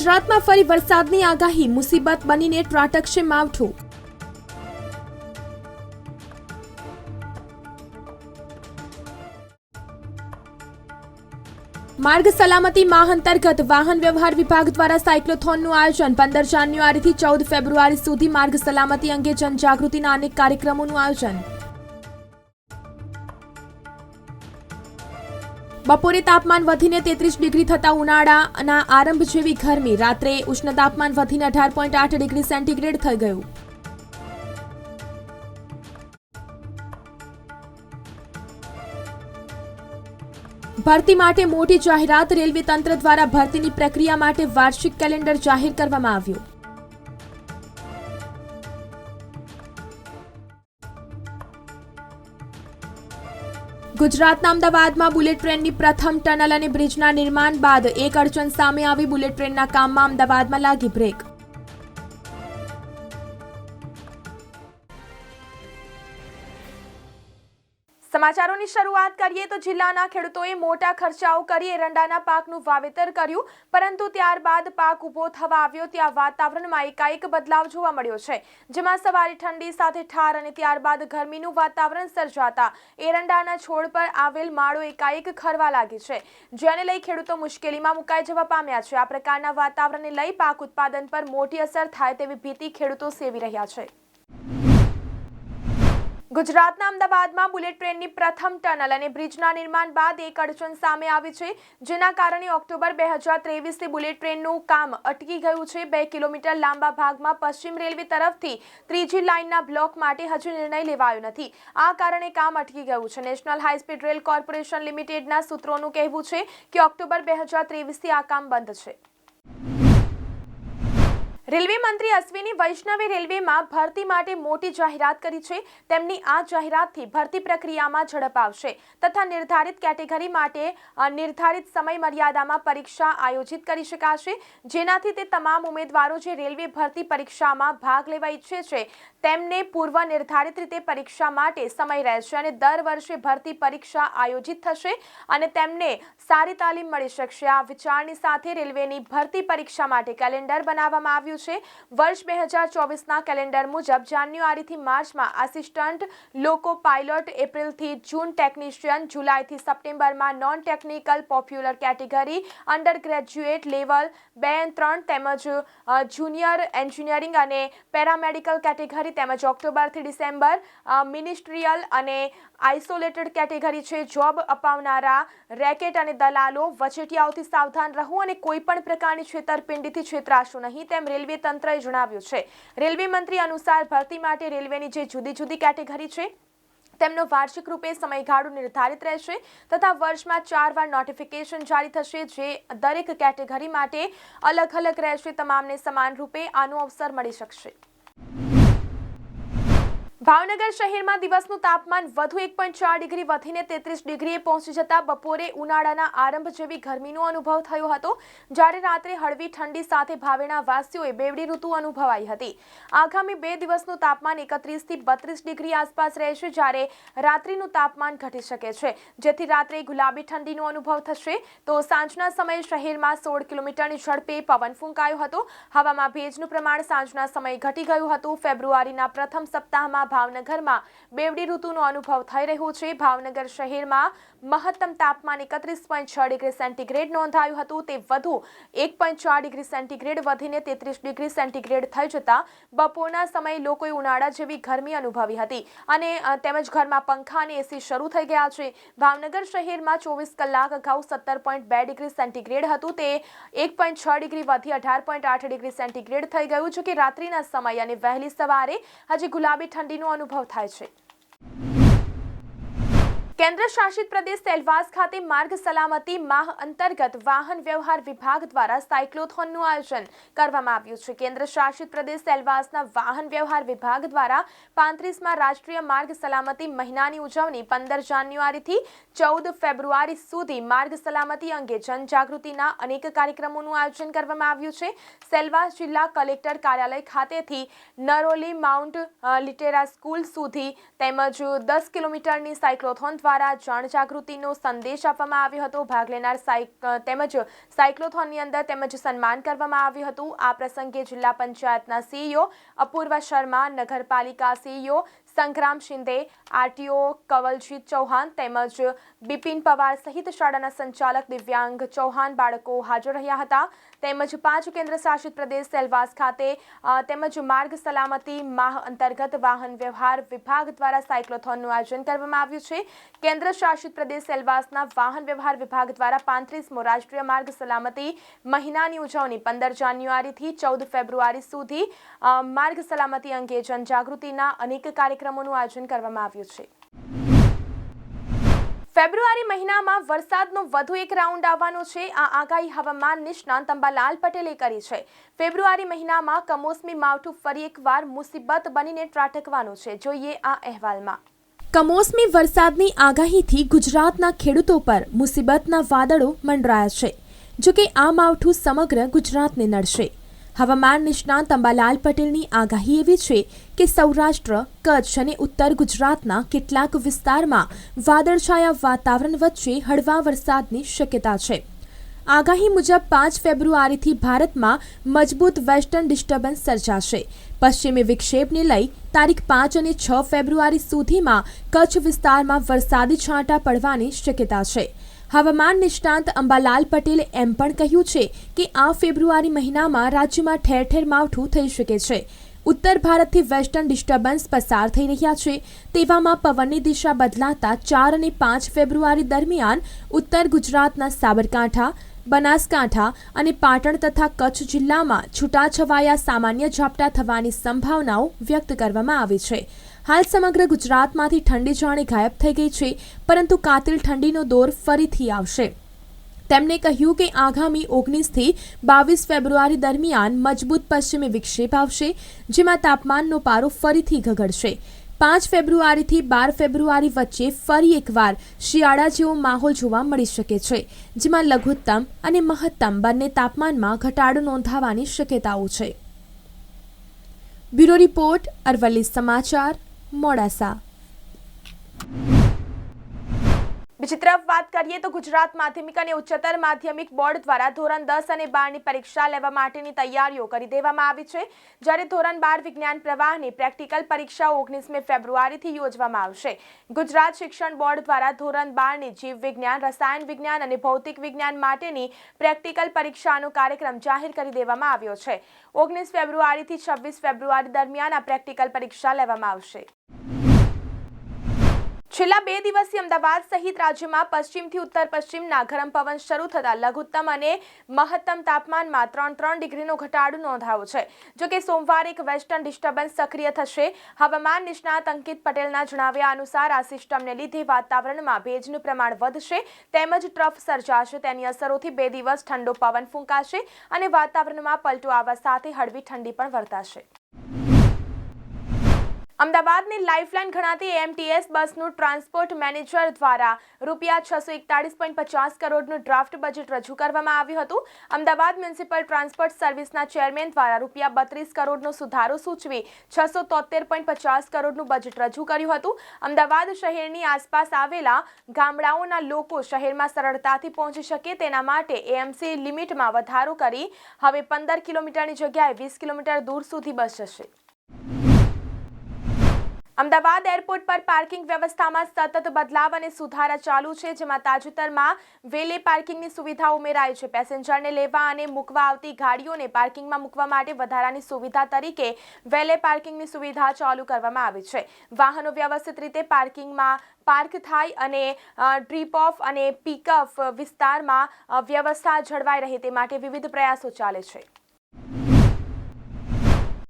ગુજરાતમાં ફરી વરસાદની આગાહી. મુસીબત બનીને ત્રાટકશે માવઠું. માર્ગ સલામતી માહ અંતર્ગત વાહન વ્યવહાર વિભાગ દ્વારા સાયક્લોથોનનું આયોજન. પંદર જાન્યુઆરીથી ચૌદ ફેબ્રુઆરી સુધી માર્ગ સલામતી અંગે જનજાગૃતિના અનેક કાર્યક્રમોનું આયોજન. બપોરે તાપમાન વધીને તેત્રીસ ડિગ્રી થતા ઉનાળાના આરંભ જેવી ગરમી. રાત્રે ઉષ્ણ તાપમાન વધીને અઢાર પોઈન્ટ આઠ ડિગ્રી સેન્ટીગ્રેડ થઈ ગયું. ભરતી માટે મોટી જાહેરાત રેલવે તંત્ર દ્વારા ભરતીની પ્રક્રિયા માટે વાર્ષિક કેલેન્ડર જાહેર કરવામાં આવ્યું. ગુજરાતના અમદાવાદમાં બુલેટ ટ્રેનની પ્રથમ ટનલ અને બ્રિજના નિર્માણ બાદ એક અડચણ સામે આવી. બુલેટ ટ્રેનના કામમાં અમદાવાદમાં લાગી બ્રેક. સમાચારોની શરૂઆત કરીએ તો જિલ્લાના ખેડૂતોએ મોટા ખર્ચાઓ કરી એરંડાના પાકનું વાવેતર કર્યું, પરંતુ ત્યારબાદ પાક ઊભો થવા આવ્યો, ત્યાં વાતાવરણમાં એકાએક બદલાવ જોવા મળ્યો છે. જેમાં સવારે ઠંડી સાથે ઠાર અને ત્યારબાદ ગરમીનું વાતાવરણ સર્જાતા એરંડાના છોડ પર આવેલ માળો એકાએક ખરવા લાગી છે. જેને લઈ ખેડૂતો મુશ્કેલીમાં મુકાઈ જવા પામ્યા છે. આ પ્રકારના વાતાવરણને લઈ પાક ઉત્પાદન પર મોટી અસર થાય તેવી ભીતિ ખેડૂતો સેવી રહ્યા છે. ગુજરાતના અમદાવાદમાં બુલેટ ટ્રેનની પ્રથમ ટનલ અને બ્રિજના નિર્માણ બાદ એક અડચણ સામે આવી છે, જેના કારણે ઓક્ટોબર બે હજાર ત્રેવીસથી બુલેટ ટ્રેનનું કામ અટકી ગયું છે. બે કિલોમીટર લાંબા ભાગમાં પશ્ચિમ રેલવે તરફથી ત્રીજી લાઇનના બ્લોક માટે હજુ નિર્ણય લેવાયો નથી. આ કારણે કામ અટકી ગયું છે. National high speed rail corporation લિમિટેડના સૂત્રોનું કહેવું છે કે ઓક્ટોબર બે હજાર ત્રેવીસથી આ કામ બંધ છે. રેલવે મંત્રી અશ્વિની વૈષ્ણવે રેલવેમાં ભરતી માટે મોટી જાહેરાત કરી છે. તેમની આ જાહેરાતથી ભરતી પ્રક્રિયામાં ઝડપ આવશે તથા નિર્ધારિત કેટેગરી માટે નિર્ધારિત સમય મર્યાદામાં પરીક્ષા આયોજિત કરી શકાશે. જેનાથી તે તમામ ઉમેદવારો જે રેલવે ભરતી પરીક્ષામાં ભાગ લેવા ઈચ્છે છે, તેમને પૂર્વ નિર્ધારિત રીતે પરીક્ષા માટે સમય રહેશે અને દર વર્ષે ભરતી પરીક્ષા આયોજિત થશે અને તેમને સારી તાલીમ મળી શકશે. આ વિચારની સાથે રેલવેની ભરતી પરીક્ષા માટે કેલેન્ડર બનાવવામાં આવ્યું છે. વર્ષ બે હજાર ચોવીસના કેલેન્ડર મુજબ જાન્યુઆરીથી માર્ચમાં આસિસ્ટન્ટ, લોકો પાયલોટ, એપ્રિલથી જૂન ટેકનિશિયન, જુલાઈથી સપ્ટેમ્બરમાં non technical popular category under graduate level બે ત્રણ તેમજ જુનિયર એન્જિનિયરિંગ અને પેરામેડિકલ કેટેગરી તેમજ ઓક્ટોબરથી ડિસેમ્બર મિનિસ્ટ્રીયલ અને આઇસોલેટેડ કેટેગરી છે. જોબ અપાવનારા રેકેટ અને દલાલો વચેટિયાઓથી સાવધાન રહો અને કોઈ પણ પ્રકારની છેતરપિંડીથી છેતરાશો નહીં. તેમ રેલવે તંત્રએ જણાવ્યું છે. રેલવે મંત્રી અનુસાર ભરતી માટે રેલવેની જે જુદી જુદી કેટેગરી છે, તેમનો વાર્ષિક રૂપે સમયગાળો નિર્ધારિત રહેશે તથા વર્ષમાં ચાર વાર નોટિફિકેશન જારી થશે જે દરેક કેટેગરી માટે અલગ અલગ રહેશે. તમામને સમાન રૂપે આનો અવસર મળી શકશે. ભાવનગર શહેરમાં દિવસનું તાપમાન વધુ એક પોઈન્ટ ચાર ડિગ્રી વધીને તેત્રીસ ડિગ્રીએ પહોંચી જતા બપોરે ઉનાળાના આરંભ જેવી ગરમીનો અનુભવ થયો હતો, જ્યારે રાત્રે હળવી ઠંડી સાથે ભાવેણા વાસીઓએ બેવડી ઋતુ અનુભવાઈ હતી. આગામી બે દિવસનું તાપમાન એકત્રીસથી બત્રીસ ડિગ્રી આસપાસ રહેશે, જ્યારે રાત્રિનું તાપમાન ઘટી શકે છે. જેથી રાત્રે ગુલાબી ઠંડીનો અનુભવ થશે. તો સાંજના સમયે શહેરમાં સોળ કિલોમીટરની ઝડપે પવન ફૂંકાયો હતો. હવામાં ભેજનું પ્રમાણ સાંજના સમયે ઘટી ગયું હતું. ફેબ્રુઆરીના પ્રથમ સપ્તાહમાં ભાવનગરમાં બેવડી ઋતુનો અનુભવ થઈ રહ્યો છે. ભાવનગર શહેરમાં મહત્તમ તાપમાન એકત્રીસ પોઈન્ટ છ ડિગ્રી સેન્ટીગ્રેડ નોંધાયું હતું. તે વધુ એક પોઈન્ટ ચાર ડિગ્રી સેન્ટીગ્રેડ વધીને તેત્રીસ ડિગ્રી સેન્ટીગ્રેડ થઈ જતા બપોરના સમયે લોકોએ ઉનાળા જેવી ગરમી અનુભવી હતી અને તેમજ ઘરમાં પંખા અને એસી શરૂ થઈ ગયા છે. ભાવનગર શહેરમાં ચોવીસ કલાક અગાઉ સત્તર પોઈન્ટ બે ડિગ્રી સેન્ટીગ્રેડ હતું. તે એક પોઈન્ટ છ ડિગ્રી વધી અઢાર પોઈન્ટ આઠ ડિગ્રી સેન્ટીગ્રેડ થઈ ગયું છે કે રાત્રિના સમય અને વહેલી સવારે. હજી ગુલાબી ઠંડીનો અનુભવ થાય છે. કેન્દ્ર શાસિત પ્રદેશ સેલવાસ ખાતે માર્ગ સલામતી માહ અંતર્ગત વાહન વ્યવહાર વિભાગ દ્વારા સાયક્લોથોનનું આયોજન કરવામાં આવ્યું છે. કેન્દ્ર શાસિત પ્રદેશ સેલવાસના વાહન વ્યવહાર વિભાગ દ્વારા પાંત્રીસમાં રાષ્ટ્રીય માર્ગ સલામતી મહિનાની ઉજવણી પંદર જાન્યુઆરીથી ચૌદ ફેબ્રુઆરી સુધી માર્ગ સલામતી અંગે જનજાગૃતિના અનેક કાર્યક્રમોનું આયોજન કરવામાં આવ્યું છે. સેલવાસ જિલ્લા કલેક્ટર કાર્યાલય ખાતેથી નરોલી માઉન્ટ લિટેરા સ્કૂલ સુધી તેમજ દસ કિલોમીટરની સાયક્લોથોન દ્વારા જનજાગૃતિનો સંદેશ આપવામાં આવ્યો હતો. ભાગ લેનાર તેમજ સાયક્લોથોનની અંદર તેમજ સન્માન કરવામાં આવ્યું હતું. આ પ્રસંગે જિલ્લા પંચાયતના સીઈઓ અપૂર્વ શર્મા, નગરપાલિકા સીઈઓ સંગ્રામ શિંદે, આરટીઓ કવલજીત ચૌહાણ તેમજ બિપિન પવાર સહિત શાળાના સંચાલક દિવ્યાંગ ચૌહાણ બાળકો હાજર રહ્યા હતા. તેમજ પાંચ કેન્દ્ર શાસિત પ્રદેશ સેલવાસ ખાતે તેમજ માર્ગ સલામતી માહ અંતર્ગત વાહન વ્યવહાર વિભાગ દ્વારા સાયક્લોથોનનું આયોજન કરવામાં આવ્યું છે. કેન્દ્ર શાસિત પ્રદેશ સેલવાસના વાહન વ્યવહાર વિભાગ દ્વારા પાંત્રીસમો રાષ્ટ્રીય માર્ગ સલામતી મહિનાની ઉજવણી પંદર જાન્યુઆરીથી ચૌદ ફેબ્રુઆરી સુધી માર્ગ સલામતી અંગે જનજાગૃતિના અનેક કાર્યક્રમોનું આયોજન કરવામાં આવ્યું છે. ફેબ્રુઆરી મહિનામાં વરસાદનો વધુ એક રાઉન્ડ આવવાનો છે. આ આગાહી હવામાન નિષ્ણાંત અંબાલાલ પટેલે કરી છે. ફેબ્રુઆરી મહિનામાં કમોસમી માવઠું ફરી એકવાર મુસીબત બનીને ત્રાટકવાનું છે. જોઈએ આ અહેવાલમાં. કમોસમી વરસાદની આગાહીથી ગુજરાતના ખેડૂતો પર મુસીબતના વાદળો મંડરાયા છે. જો કે આ માવઠું સમગ્ર ગુજરાતને નડશે. હવામાન નિષ્ણાંત અંબાલાલ પટેલની આગાહી એવી છે કે સૌરાષ્ટ્ર, કચ્છ અને ઉત્તર ગુજરાતના કેટલાક વિસ્તારમાં વાદળછાયા વાતાવરણ વચ્ચે હળવા વરસાદની શક્યતા છે. આગાહી મુજબ પાંચ ફેબ્રુઆરીથી ભારતમાં મજબૂત વેસ્ટર્ન ડિસ્ટર્બન્સ સર્જાશે. પશ્ચિમી વિક્ષેપને લઈ તારીખ પાંચ અને છ ફેબ્રુઆરી સુધીમાં કચ્છ વિસ્તારમાં વરસાદી છાંટા પડવાની શક્યતા છે. હવામાન નિષ્ણાંત અંબાલાલ પટેલે એમ પણ કહ્યું છે કે આ ફેબ્રુઆરી મહિનામાં રાજ્યમાં ઠેર ઠેર માવઠું થઈ શકે છે. ઉત્તર ભારતથી વેસ્ટર્ન ડિસ્ટર્બન્સ પસાર થઈ રહ્યા છે. તેવામાં પવનની દિશા બદલાતા ચાર અને પાંચ ફેબ્રુઆરી દરમિયાન ઉત્તર ગુજરાતના સાબરકાંઠા, બનાસકાંઠા અને પાટણ તથા કચ્છ જિલ્લામાં છૂટાછવાયા સામાન્ય ઝાપટા થવાની સંભાવનાઓ વ્યક્ત કરવામાં આવી છે. હાલ સમગ્ર ગુજરાતમાંથી ઠંડી જાણે ગાયબ થઈ ગઈ છે, પરંતુ કાતિલ ઠંડીનો દોર ફરીથી આવશે. તેમણે કહ્યું કે આગામી ઓગણીસથી બાવીસ ફેબ્રુઆરી દરમિયાન મજબૂત પશ્ચિમી વિક્ષેપ આવશે, જેમાં તાપમાનનો પારો ફરીથી ગગડશે પાંચ ફેબ્રુઆરીથી બાર ફેબ્રુઆરી વચ્ચે ફરી એકવાર શિયાળા જેવો માહોલ જોવા મળી શકે છે, જેમાં લઘુત્તમ અને મહત્તમ બંને તાપમાનમાં ઘટાડો નોંધાવાની શક્યતાઓ છે. બ્યુરો રિપોર્ટ, અરવલ્લી સમાચાર મોડાસા. બીજી તરફ વાત કરીએ તો ગુજરાત માધ્યમિક અને ઉચ્ચતર માધ્યમિક બોર્ડ દ્વારા ધોરણ દસ અને બારની પરીક્ષા લેવા માટેની તૈયારીઓ કરી દેવામાં આવી છે. જ્યારે ધોરણ બાર વિજ્ઞાન પ્રવાહની પ્રેક્ટિકલ પરીક્ષા ઓગણીસમી ફેબ્રુઆરીથી યોજવામાં આવશે. ગુજરાત શિક્ષણ બોર્ડ દ્વારા ધોરણ બારની જીવ વિજ્ઞાન, રસાયણ વિજ્ઞાન અને ભૌતિક વિજ્ઞાન માટેની પ્રેક્ટિકલ પરીક્ષાનો કાર્યક્રમ જાહેર કરી દેવામાં આવ્યો છે. ઓગણીસ ફેબ્રુઆરીથી છવ્વીસ ફેબ્રુઆરી દરમિયાન આ પ્રેક્ટિકલ પરીક્ષા લેવામાં આવશે. છેલ્લા બે દિવસથી અમદાવાદ સહિત રાજ્યમાં પશ્ચિમથી ઉત્તર પશ્ચિમના ગરમ પવન શરૂ થતાં લઘુત્તમ અને મહત્તમ તાપમાનમાં ત્રણ ત્રણ ડિગ્રીનો ઘટાડો નોંધાયો છે. જો કે સોમવારે એક વેસ્ટર્ન ડિસ્ટર્બન્સ સક્રિય થશે. હવામાન નિષ્ણાત અંકિત પટેલના જણાવ્યા અનુસાર આ સિસ્ટમને લીધે વાતાવરણમાં ભેજનું પ્રમાણ વધશે, તેમજ ટ્રફ સર્જાશે. તેની અસરોથી બે દિવસ ઠંડો પવન ફૂંકાશે અને વાતાવરણમાં પલટો આવવા સાથે હળવી ઠંડી પણ વર્તાશે. અમદાવાદની લાઇફલાઇન ગણાતી એમટીએસ બસનું ટ્રાન્સપોર્ટ મેનેજર દ્વારા રૂપિયા છસો એકતાળીસ પોઈન્ટ પચાસ કરોડનું ડ્રાફ્ટ બજેટ રજૂ કરવામાં આવ્યું હતું. અમદાવાદ મ્યુનિસિપલ ટ્રાન્સપોર્ટ સર્વિસના ચેરમેન દ્વારા રૂપિયા બત્રીસ કરોડનો સુધારો સૂચવી છસો તોતેર પોઈન્ટ પચાસ કરોડનું બજેટ રજૂ કર્યું હતું. અમદાવાદ શહેરની આસપાસ આવેલા ગામડાઓના લોકો શહેરમાં સરળતાથી પહોંચી શકે તેના માટે એએમસી લિમિટમાં વધારો કરી હવે પંદર કિલોમીટરની જગ્યાએ વીસ કિલોમીટર દૂર સુધી બસ જશે. અમદાવાદ એરપોર્ટ પર પાર્કિંગ વ્યવસ્થામાં સતત બદલાવ અને સુધારા ચાલુ છે, જેમાં તાજેતરમાં વેલે પાર્કિંગની સુવિધા ઉમેરાઈ છે. પેસેન્જરને લેવા અને મૂકવા આવતી ગાડીઓને પાર્કિંગમાં મૂકવા માટે વધારાની સુવિધા તરીકે વેલે પાર્કિંગની સુવિધા ચાલુ કરવામાં આવી છે. વાહનો વ્યવસ્થિત રીતે પાર્કિંગમાં પાર્ક થાય અને ડ્રીપ ઓફ અને પિકઅપ વિસ્તારમાં વ્યવસ્થા જળવાઈ રહે તે માટે વિવિધ પ્રયાસો ચાલે છે.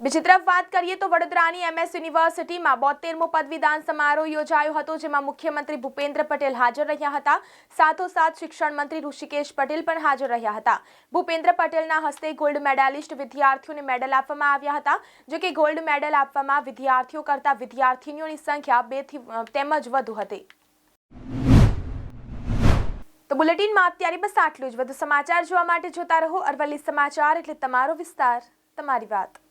બીજી તરફ વાત કરીએ તો વડોદરાની એમએસ યુનિવર્સિટીમાં બોતેરમો પદવીદાન સમારોહ યોજાયો હતો, જેમાં મુખ્યમંત્રી ભૂપેન્દ્ર પટેલ હાજર રહ્યા હતા. સાથોસાથ શિક્ષણ મંત્રી ઋષિકેશ પટેલ પણ હાજર રહ્યા હતા. ભૂપેન્દ્ર પટેલના હસ્તે ગોલ્ડ મેડાલિસ્ટ વિદ્યાર્થીઓને મેડલ આપવામાં આવ્યા હતા. જો કે ગોલ્ડ મેડલ આપવામાં વિદ્યાર્થીઓ કરતાં વિદ્યાર્થીનીઓની સંખ્યા બેથી તેમજ વધુ હતી. તો બુલેટિનમાં અત્યારે બસ આટલું જ. વધુ સમાચાર જોવા માટે જોતા રહો અરવલ્લી સમાચાર, એટલે તમારો વિસ્તાર, તમારી વાત.